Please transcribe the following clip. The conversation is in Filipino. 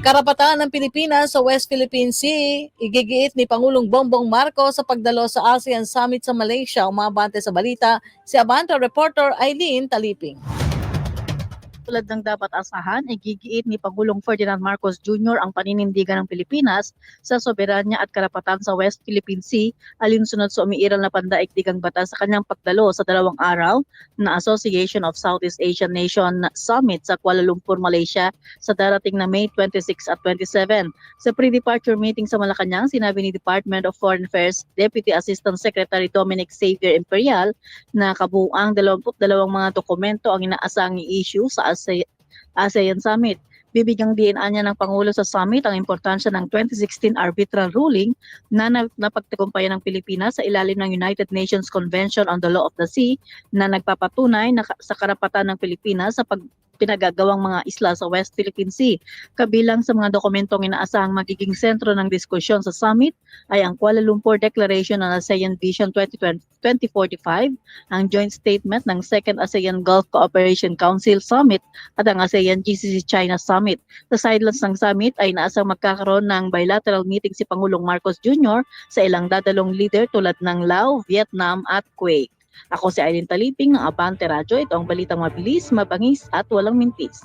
Karapatan ng Pilipinas sa West Philippine Sea, igigiit ni Pangulong Bongbong Marcos sa pagdalo sa ASEAN Summit sa Malaysia. Umabante sa balita si Abante reporter Eileen Taliping. Tulad ng dapat asahan, ay gigiit ni Pangulong Ferdinand Marcos Jr. ang paninindigan ng Pilipinas sa soberanya at karapatan sa West Philippine Sea alinsunod sa umiiral na pandaigdigang batas sa kanyang pagdalo sa dalawang araw na Association of Southeast Asian Nation Summit sa Kuala Lumpur, Malaysia sa darating na May 26 at 27. Sa pre-departure meeting sa Malacanang, sinabi ni Department of Foreign Affairs Deputy Assistant Secretary Dominic Xavier Imperial na kabuuang 22 mga dokumento ang inaasang i-issue sa ASEAN Summit. Bibigyang DNA niya ng Pangulo sa summit ang importansya ng 2016 arbitral ruling na na- napagtagumpayan ng Pilipinas sa ilalim ng United Nations Convention on the Law of the Sea na nagpapatunay na sa karapatan ng Pilipinas sa pag pinagagawang mga isla sa West Philippine Sea. Kabilang sa mga dokumentong inaasahang magiging sentro ng diskusyon sa summit ay ang Kuala Lumpur Declaration on ASEAN Vision 2020 2045, ang joint statement ng Second ASEAN Gulf Cooperation Council Summit at ang ASEAN GCC China Summit. Sa sidelines ng summit ay naasang magkakaroon ng bilateral meeting si Pangulong Marcos Jr. sa ilang dadalong leader tulad ng Laos, Vietnam at Kuwait. Ako si Aileen Taliping ng Abante Radyo. Ito ang balitang mabilis, mabangis at walang mintis.